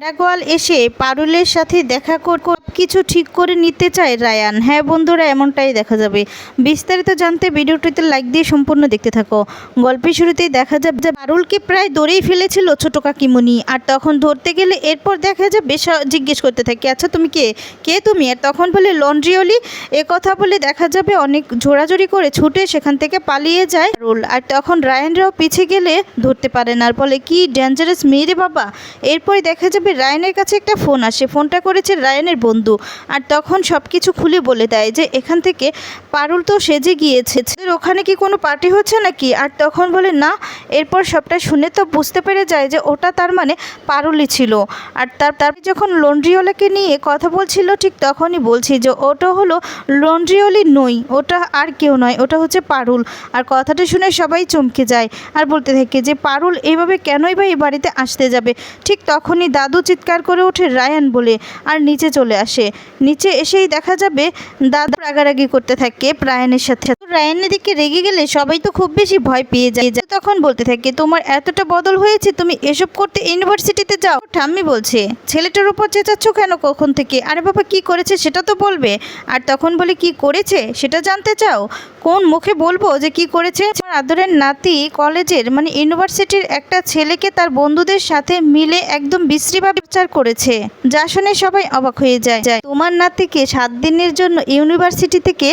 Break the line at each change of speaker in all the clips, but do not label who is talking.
রাগওয়াল এসে পারুলের সাথে দেখা কর কিছু ঠিক করে নিতে চায় রায়ান। হ্যাঁ বন্ধুরা, এমনটাই দেখা যাবে। বিস্তারিত জানতে ভিডিওটিতে লাইক দিয়ে সম্পূর্ণ দেখতে থাকো। গল্পের শুরুতেই দেখা যাবে যে পারুলকে প্রায় ধরেই ফেলেছিল ছোট কাকিমণি আর তখন ধরতে গেলে এরপর দেখা যাবে সা- জিজ্ঞেস করতে থাকে আচ্ছা তুমি কে? কে তুমি? আর তখন বলে, লন্ড্রিওলি। এ কথা বলে দেখা যাবে অনেক জোরাজোরি করে ছুটে সেখান থেকে পালিয়ে যায় পারুল। আর তখন রায়ানরাও পিছে গেলে ধরতে পারে না। আর বলে, কি ডেঞ্জারাস মেয়ে রে বাবা? এরপরে দেখা যাবে রায়ানের কাছে একটা ফোন আসে। ফোনটা করেছে রায়নের বন্ধু। আর তখন সব কিছু খুলে বলে দেয় যে, এখান থেকে পারুল তো সেজে গিয়েছে। ওখানে কি কোনো পার্টি হচ্ছে নাকি? আর তখন বলে, না, এরপর সবটা শুনে তো বুঝতে পেরে যায় যে, ওটা তার মানে পারুলই ছিল। আর তার তার যখন লন্ড্রিওয়ালাকে নিয়ে কথা বলছিল, ঠিক তখনই বলছি যে, ওটা হলো লন্ড্রিওলি নই, ওটা আর কেউ নয়, ওটা হচ্ছে পারুল। আর কথাটা শুনে সবাই চমকে যায়। আর বলতে থাকে যে, পারুল এইভাবে কেনই বা এই বাড়িতে আসতে যাবে? ঠিক তখনই দাদু চিৎকার করে ওঠে রায়ান বলে আর নিচে চলে আসে। নিচে এসেই দেখা যাবে দাদু রাগারাগি করতে থাকে রায়ানের সাথে। রায়ানের দিকে রেগে গেলে সবাই তো খুব বেশি ভয় পেয়ে যায়। তখন বলতে থাকে, তোমার এতটা বদল হয়েছে, তুমি এসব করতে ইউনিভার্সিটিতে যাও। ঠাম্মি বলছে, ছেলেটার উপর চেঁচাচ্ছ কেন কখন থেকে? আরে বাবা, কি করেছে সেটা তো বলবে। আর তখন বলে, কি করেছে? সেটা জানতে চাও? কোন মুখে বলব যে কি করেছে? আমার আদরের নাতি কলেজের মানে ইউনিভার্সিটির একটা ছেলেকে তার বন্ধুদের সাথে মিলে একদম বিশ্রীভাবে বিচার করেছে। যা শুনে সবাই অবাক হয়ে যায়। তোমার নাতিকে সাত দিনের জন্য ইউনিভার্সিটি থেকে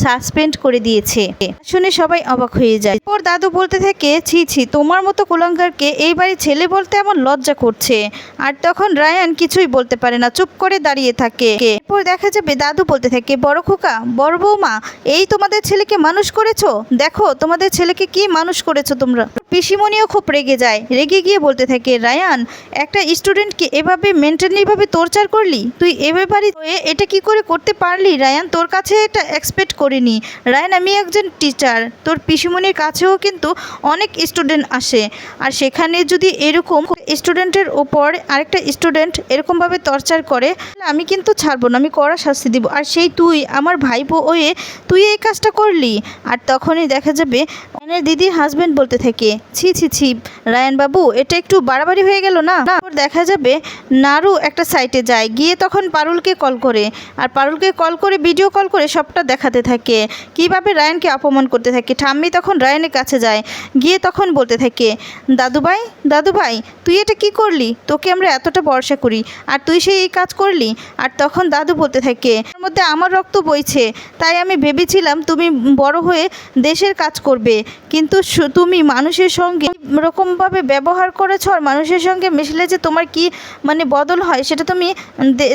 সাসপেন্ড করে দিয়েছে। শুনে সবাই অবাক হয়ে যায়। ওর দাদু বলতে থাকে, ছি ছি, তোমার মতো কুলাঙ্গারকে এই বাড়ি ছেলে বলতে আমার লজ্জা করছে। আর তখন রায়ান কিছুই বলতে পারে না, চুপ করে দাঁড়িয়ে থাকে। এরপর দেখা যাবে, দাদু বলতে থাকে, বড় খোকা, বড় বৌমা, এই তোমাদের ছেলেকে মানুষ করেছ? দেখো তোমাদের ছেলেকে কি মানুষ করেছ তোমরা? পিসিমণিও খুব রেগে যায়। রেগে গিয়ে বলতে থাকে, রায়ান, একটা স্টুডেন্টকে এভাবে মেন্টালিভাবে টর্চার করলি? তুই বাড়ি হয়ে এটা কি করে করতে পারলি? রায়ান, তোর কাছে এটা এক্সপেক্ট করিনি। রায়ান, আমি একজন টিচার তোর পিসিমণির কাছেও কিন্তু অনেক স্টুডেন্ট আসে। আর সেখানে যদি এরকম স্টুডেন্টের ওপর আরেকটা স্টুডেন্ট এরকমভাবে টর্চার করে আমি কিন্তু ছাড়বো না, আমি কড়া শাস্তি দিব। আর সেই তুই, আমার ভাইপো হয়ে তুই এই কাজটা করলি? আর তখনই দেখা যাবে, রায়ানের দিদির হাজবেন্ড বলতে থাকে ছি ছি ছি। রায়নবাবু এটা একটু বাড়াবাড়ি হয়ে গেল না? দেখা যাবে নারু একটা সাইটে যায়, গিয়ে তখন পারুলকে কল করে। আর পারুলকে কল করে ভিডিও কল করে সবটা দেখাতে থাকে। কীভাবে রায়ানকে অপমান করতে থাকে? ঠাম্মি তখন রায়নের কাছে যায়, গিয়ে তখন বলতে থাকে দাদু ভাই দাদু ভাই তুই এটা কি করলি? তোকে আমরা এতটা ভরসা করি। আর তুই সেই এই কাজ করলি? আর তখন দাদু বলতে থাকে এর মধ্যে আমার রক্ত বইছে, তাই আমি ভেবেছিলাম তুমি বড় হয়ে দেশের কাজ করবে। কিন্তু তুমি মানুষের সঙ্গে রকমভাবে ব্যবহার করেছ আর মানুষের সঙ্গে মিশলে যে তোমার কি মানে বদল হয় সেটা তুমি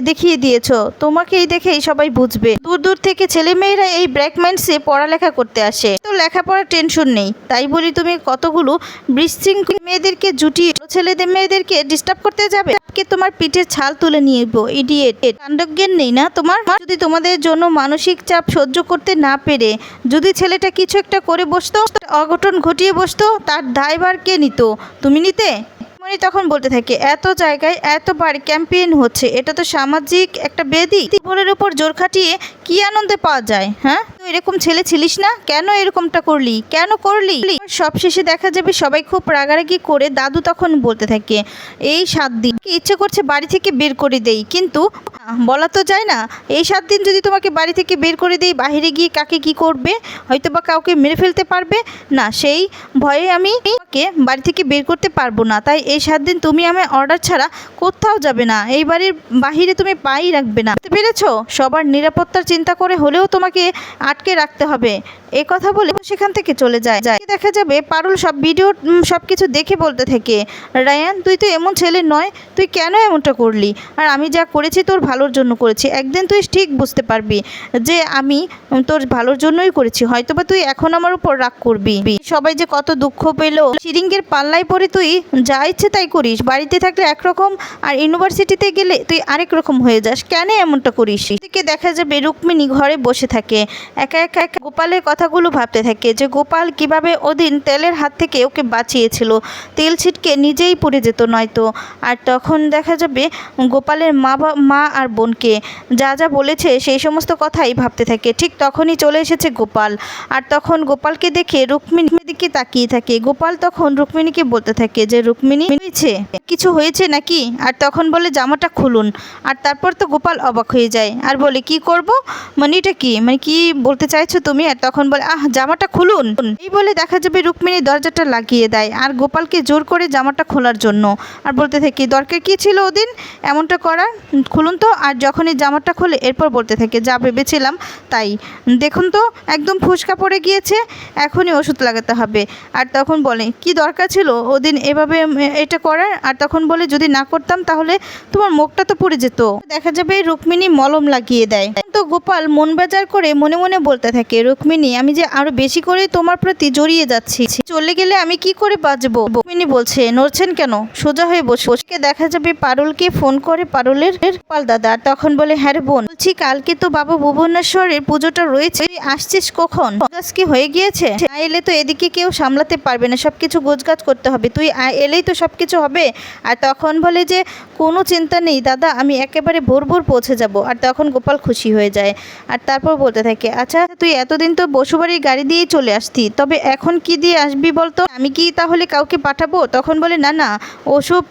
দেখিয়ে দিয়েছ। তোমাকে এই দেখেই সবাই বুঝবে। দূর দূর থেকে ছেলেমেয়েরা এই ব্র্যাকম্যান্সে পড়ালেখা করতে আসে। তো লেখাপড়ার টেনশন নেই। তাই বলি তুমি কতগুলো বিশৃঙ্খল মেয়েদেরকে জুটিয়ে ছেলেদের মেয়েদেরকে ডিস্টার্ব করতে যাবে? তোমার পিঠের ছাল তুলে নিয়ে ইডিয়েট কাণ্ডজ্ঞান নেই না তোমার? যদি তোমাদের জন্য মানসিক চাপ সহ্য করতে না পেরে যদি ছেলেটা কিছু একটা করে বসতো, অঘটন ঘটিয়ে বসতো, তার দায়ভার কে নিত? তুমি নিতে? মনি তখন বলতে থাকে, এত জায়গায় এতবার ক্যাম্পেইন হচ্ছে, এটা তো সামাজিক একটা বেদি। ভোরের উপর জোর খাটিয়ে কি আনন্দে পাওয়া যায় হ্যাঁ? তুই এরকম ছেলে ছিলিস না? কেন এরকমটা করলি? কেন করলি? সব শেষে দেখা যাবে সবাই খুব রাগারাগি করে দাদু তখন বলতে থাকে, এই সাত দিন ইচ্ছে করছে বাড়ি থেকে বের করে দেই, কিন্তু বলা তো যায় না, এই সাত দিন যদি তোমাকে বাড়ি থেকে বের করে দেই বাইরে গিয়ে কাকে কি করবে? হয়তো বা কাউকে মেরে ফেলতে পারবে? না, সেই ভয়ে আমি বাড়ি থেকে বের করতে পারব না, তাই এই সাত দিন তুমি আমার অর্ডার ছাড়া কোথাও যাবে না। এই বাড়ির বাহিরে তুমি পাই রাখবে না। পেরেছ? সবার নিরাপত্তার চিন্তা করে হলেও তোমাকে আটকে রাখতে হবে। এই কথা বলে সেখান থেকে চলে যায়। যায় দেখা যাবে পারুল সব ভিডিও সব কিছু দেখে বলতে থাকে, রায়ান, তুই তো এমন ছেলে নয়, তুই কেন এমনটা করলি? আর আমি যা করেছি তোর ভালোর জন্য করেছি। একদিন তুই ঠিক বুঝতে পারবি যে আমি তোর ভালোর জন্যই করেছি। হয়তোবা তুই এখন আমার উপর রাগ করবি। সবাই যে কত দুঃখ পেল। সিরিঙ্গের পাল্লায় পরে তুই যা ইচ্ছে তাই করিস। বাড়িতে থাকলে একরকম আর ইউনিভার্সিটিতে গেলে তুই আরেক রকম হয়ে যাস। কেন এমনটা করিস? থেকে দেখা যাবে রুক্মিণী ঘরে বসে থাকে। একা একা একা গোপালের কথা কথাগুলো ভাবতে থাকে যে গোপাল কীভাবে ওদিন তেলের হাত থেকে ওকে বাঁচিয়েছিল। তেল ছিটকে নিজেই পড়ে যেত নয়তো। আর তখন দেখা যাবে গোপালের মা মা আর বোনকে যা যা বলেছে সেই সমস্ত কথাই ভাবতে থাকে। ঠিক তখনই চলে এসেছে গোপাল। আর তখন গোপালকে দেখে রুক্মিণীর দিকে তাকিয়ে থাকে। গোপাল তখন রুক্মিণীকে বলতে থাকে যে, রুক্মিণী, হয়েছে? কিছু হয়েছে নাকি? আর তখন বলে, জামাটা খুলুন। আর তারপর তো গোপাল অবাক হয়ে যায়। আর বলে, কি করব? মানে এটা কি? মানে কি বলতে চাইছো তুমি? আর তখন বলে, আহ, জামাটা খুলুন। এই বলে দেখা যাবে রুক্মিণী দরজাটা লাগিয়ে দেয় আর গোপালকে জোর করে জামাটা খোলার জন্য। আর বলতে থাকি, দরকার কি ছিল ওদিন? এমনটা করা খুলুন তো। আর যখনই জামাটা খোলে, এরপর বলতে থাকে, যা ভেবেছিলাম তাই। দেখুন তো, একদম ফুসকা পড়ে গিয়েছে। এখনই ওষুধ লাগাতে হবে। আর তখন বলে, কি দরকার ছিল ওদিন এভাবে এটা করার? আর তখন বলে, যদি না করতাম তাহলে তোমার মুখটা তো পড়ে যেত। দেখা যাবে রুক্মিণী মলম লাগিয়ে দেয়। তো গোপাল মন বাজার করে মনে মনে বলতে থাকে, রুক্মিণী আমি যে আরও বেশি করে তোমার প্রতি জড়িয়ে যাচ্ছি। চলে গেলে আমি কি করে বাঁচবো? রুক্মিণী বলছে, নড়ছেন কেন? সোজা হয়ে বসে। দেখা যাবে পারুলকে ফোন করে পারুলের পাল দাদা। তখন বলে হ্যাঁ বোন, বলছি কালকে তো বাবা ভুবনেশ্বরের পুজোটা রয়েছে। আসছিস কখন? কি হয়ে গিয়েছে? না এলে তো এদিকে কেউ সামলাতে পারবে না। সবকিছু গোছগাছ করতে হবে। তুই এলেই তো সবকিছু হবে। আর তখন বলে যে কোনো চিন্তা নেই, দাদা, আমি একেবারে ভোর ভোর পৌঁছে যাব। আর তখন গোপাল খুশি হয়ে যায় আর তারপর বলতে থাকে আচ্ছা তুই এতদিন তো বসুবাড়ির গাড়ি দিয়েই চলে আসতি, তবে এখন কি দিয়ে আসবি বলতো? আমি কি তাহলে কাউকে পাঠাবো? তখন বলে, না না, ওসব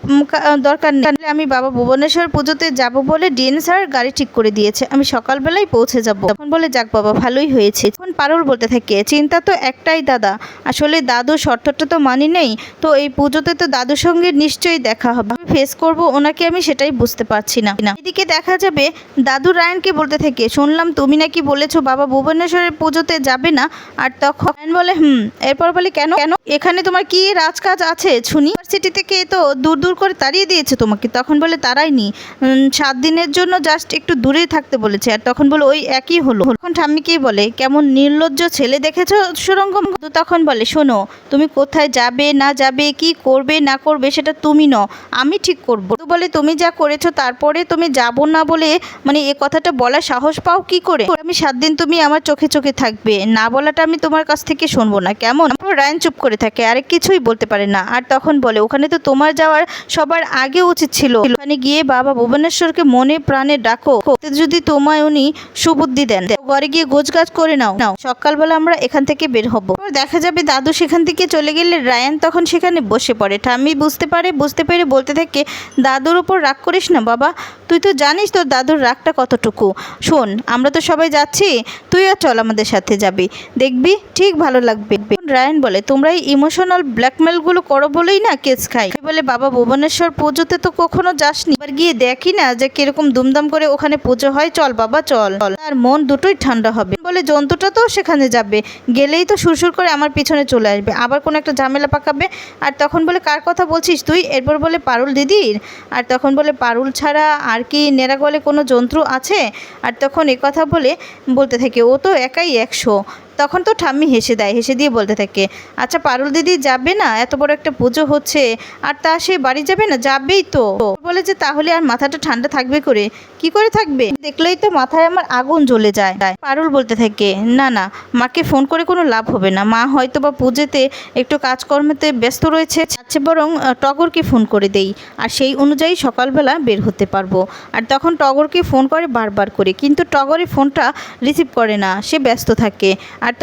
দরকার নেই। আমি বাবা ভুবনেশ্বর পুজোতে যাব বলে ডিএন স্যার গাড়ি ঠিক করে দিয়েছে। আমি সকালবেলাই পৌঁছে যাব। তখন বলে, যাক বাবা, ভালোই হয়েছে। তখন পারুল বলতে থাকে, চিন্তা তো একটাই দাদা, আসলে দাদু শর্তটা তো মানি নেই, তো এই পুজোতে তো দাদুর সঙ্গে নিশ্চয়ই দেখা হবে। ফেস করব, ওনাকে আমি সেটাই বুঝতে পারছি না। না। এদিকে দেখা যাবে দাদু রায়নকে বলতে থেকে শুনলাম তুমি নাকি বলেছ বাবা ভুবনেশ্বরের পুজোতে যাবে না। আর তখন বলে হুম এরপর বলে কেন? কেন? এখানে তোমার কি রাজকাজ আছে শুনি? ইউনিভার্সিটি থেকে তো দূর দূর করে তাড়িয়ে দিয়েছে তোমাকে। তখন বলে তারাইনি উম, সাত দিনের জন্য জাস্ট একটু দূরেই থাকতে বলেছে। আর তখন বলে ওই একই হলো। তখন ঠাম্মি বলে কেমন নির্লজ্জ ছেলে দেখেছ সুরঙ্গম তো তখন বলে শোনো তুমি কোথায় যাবে না যাবে কি করবে না করবে সেটা তুমি ন আমি ঠিক করব। বলে তুমি যা করেছ তারপরে তুমি যাব না বলে মানে এ কথাটা বলা সাহস পাও কি করে? আমি সাত দিন তুমি আমার চোখে চোখে থাকবে। না বলাটা আমি তোমার কাছ থেকে শুনব না। কেমন? রায়ন চুপ করে থাকে, আর কিছুই বলতে পারে না। আর তখন বলে, ওখানে তো তোমার যাওয়ার সবার আগে উচিত ছিল। ওখানে গিয়ে বাবা ভুবনেশ্বরকে মনে প্রাণে ডাকো। যদি তোমায় উনি সুবুদ্ধি দেন ঘরে গিয়ে গোছগাছ করে নাও। নাও, সকালবেলা আমরা এখান থেকে বের হব। দেখা যাবে দাদু সেখান থেকে চলে গেলে রায়ান তখন সেখানে বসে পড়ে। ঠাম্মি বুঝতে পারে, বুঝতে পেরে বলতে থাকে, দাদুর উপর রাগ করিস না, বাবা। তুই তো জানিস তোর দাদুর রাগটা কতটুকু। শোন, আমরা তো সবাই যাচ্ছি তুইও চল আমাদের সাথে যাবি। দেখবি? ঠিক ভালো লাগবে। রায়ন বলে, তোমরা এই ইমোশনাল ব্ল্যাকমেলগুলো করো বলেই না কেস খাই? বলে, বাবা, ভুবনেশ্বর পুজোতে তো কখনো যাসনি। এবার গিয়ে দেখি না যে কীরকম দুমদাম করে ওখানে পুজো হয়। চল, বাবা, চল। তার মন দুটোই ঠান্ডা হবে। বলে, জন্তুটা তো সেখানে যাবে। গেলেই তো সুরসুর করে আমার পিছনে চলে আসবে। আবার কোনো একটা ঝামেলা পাকাবে। আর তখন বলে, কার কথা বলছিস তুই? এরপর বলে, পারুল দিদির। আর তখন বলে, পারুল ছাড়া আর কি নেড়াগলে কোনো জন্তু আছে? আর তখন কথা বলে, বলতে থাকে, ও তো একাই একশো। তখন তো ঠাম্মি হেসে দেয়, হেসে দিয়ে বলতে থাকে আচ্ছা পারুল দিদি যাবে না? এত বড় একটা পুজো হচ্ছে, আর তা সে বাড়ি যাবে না? যাবেই তো। বলে যে, তাহলে আর মাথাটা ঠান্ডা থাকবে করে, কি করে থাকবে? দেখলেই তো মাথায় আমার আগুন জ্বলে যায়। পারুল বলতে থাকে, না না, মাকে ফোন করে কোনো লাভ হবে না। মা হয়তো বা পুজোতে একটু কাজকর্মেতে ব্যস্ত রয়েছে আচ্ছা বরং টগরকে ফোন করে দেই, আর সেই অনুযায়ী সকালবেলা বের হতে পারব। আর তখন টগরকে ফোন করে বারবার করে, কিন্তু টগরের ফোনটা রিসিভ করে না, সে ব্যস্ত থাকে।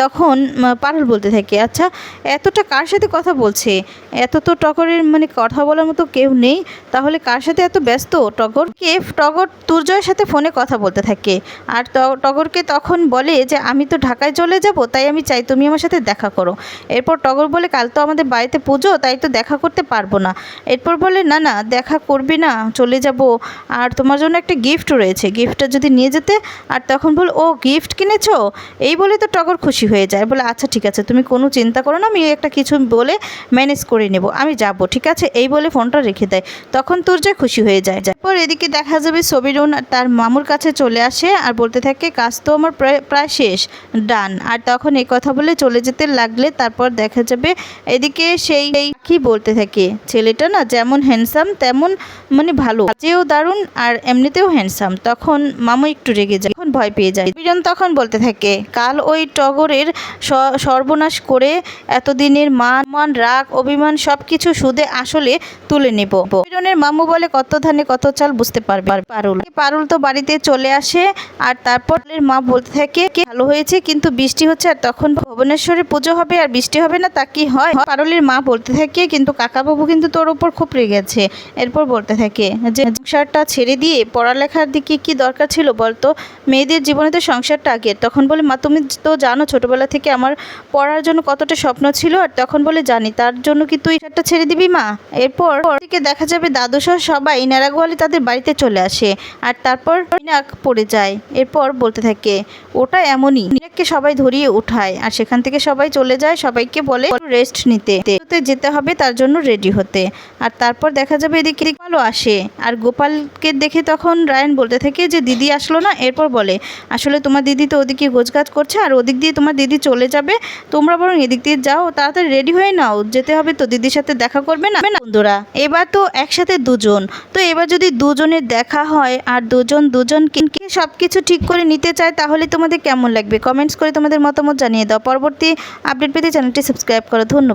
তখন উম, পারুল বলতে থাকে আচ্ছা এতটা কার সাথে কথা বলছে? এত তো টগরের মানে কথা বলার মতো কেউ নেই। তাহলে কার সাথে এত ব্যস্ত? টগর কে? টগর তুর্জয়ের সাথে ফোনে কথা বলতে থাকে। আর টগরকে তখন বলে যে আমি তো ঢাকায় চলে যাব তাই আমি চাই তুমি আমার সাথে দেখা করো। এরপর টগর বলে কাল তো আমাদের বাড়িতে পুজো তাই তো দেখা করতে পারব না। এরপর বলে না না দেখা করবি না চলে যাব। আর তোমার জন্য একটা গিফট রয়েছে। গিফটটা যদি নিয়ে যেতে? আর তখন বল ও গিফট কিনেছো? এই বলে তো টগর খুশি হয়ে যায়। বলে আচ্ছা ঠিক আছে, তুমি কোনো চিন্তা করো না, আমি একটা কিছু বলে ম্যানেজ করে নেব, আমি যাব, ঠিক আছে? এই বলে ফোনটা রেখে দেয়। তখন তুর্জয় খুশি হয়ে যায়। তারপর এদিকে দেখা যাবে সবিরুন তার মামুর কাছে চলে আসে আর বলতে থাকে, কাজ তো আমার প্রায় প্রায় শেষ, ডান। আর তখন এই কথা বলে চলে যেতে লাগলে তারপর দেখা যাবে এদিকে সেই কি বলতে থাকে, ছেলেটা না যেমন হ্যান্ডসাম তেমন মানে ভালো। যেও দারুণ আর এমনিতেও হ্যান্ডসাম তখন মামু একটু রেগে যায়। ভয় পেয়ে যায়। বিজন তখন বলতে থাকে, কাল ওই টগরের সর্বনাশ করে এতদিনের মান মান, রাগ, অভিমান সব কিছু সুদে আসলে তুলে নেব। হিরণের মামু বলে, কত ধানে কত চাল বুঝতে পারবে পারুল। পারুল তো বাড়িতে চলে আসে আর তারপর মা বলতে থাকে, "কি ভালো হয়েছে কিন্তু বৃষ্টি হচ্ছে আর তখন ভুবনেশ্বরে পুজো হবে আর বৃষ্টি হবে না তা কি হয়? পারুলের মা বলতে থাকে, কিন্তু কাকাবাবু কিন্তু তোর উপর খুব রেগেছে এরপর বলতে থাকে, যে সংসারটা ছেড়ে দিয়ে পড়ালেখার দিকে কি দরকার ছিল বলতো? মেয়েদের জীবনে তো সংসারটা আগে। তখন বলে, মা, তুমি তো জানো ছোটবেলা থেকে আমার পড়ার জন্য কতটা স্বপ্ন ছিল, আর তখন বলে, জানি, তার জন্য কি তুই একটা ছেড়ে দিবি, মা? এরপর থেকে দেখা যাবে দাদু সহ সবাই নারাগোয়ালি তাদের বাড়িতে চলে আসে, আর তারপর মিনাক পড়ে যায়। এরপর বলতে থাকে, ওটা এমনই মিনাককে সবাই ধরিয়ে উঠায়, আর সেখান থেকে সবাই চলে যায়, সবাইকে বলে, রেস্ট নিতে, যেতে হবে, তার জন্য রেডি হতে। আর তারপর দেখা যাবে এদিকে গোপালও আসে, আর গোপালকে দেখে তখন রায়ন বলতে থাকে যে, দিদি আসলো না? এরপর বলে আসলে তোমার দিদি তো ওদিকে গোছগাছ করছে আর ওদিক দিয়ে তোমার দিদি চলে যাবে। তোমরা বরং এদিক দিয়ে যাও, তাড়াতাড়ি রেডি হয়ে নাও। যেতে হবে তো দিদির সাথে দেখা করবে না? বন্ধুরা, এবার তো একসাথে দুজন। তো এবার যদি দুজনের দেখা হয় আর দুজন দুজন দুজনকে সব কিছু ঠিক করে নিতে চায়, তাহলে তোমাদের কেমন লাগবে? কমেন্টস করে তোমাদের মতামত জানিয়ে দাও। পরবর্তী আপডেট পেতে চ্যানেলটি সাবস্ক্রাইব করো। ধন্যবাদ।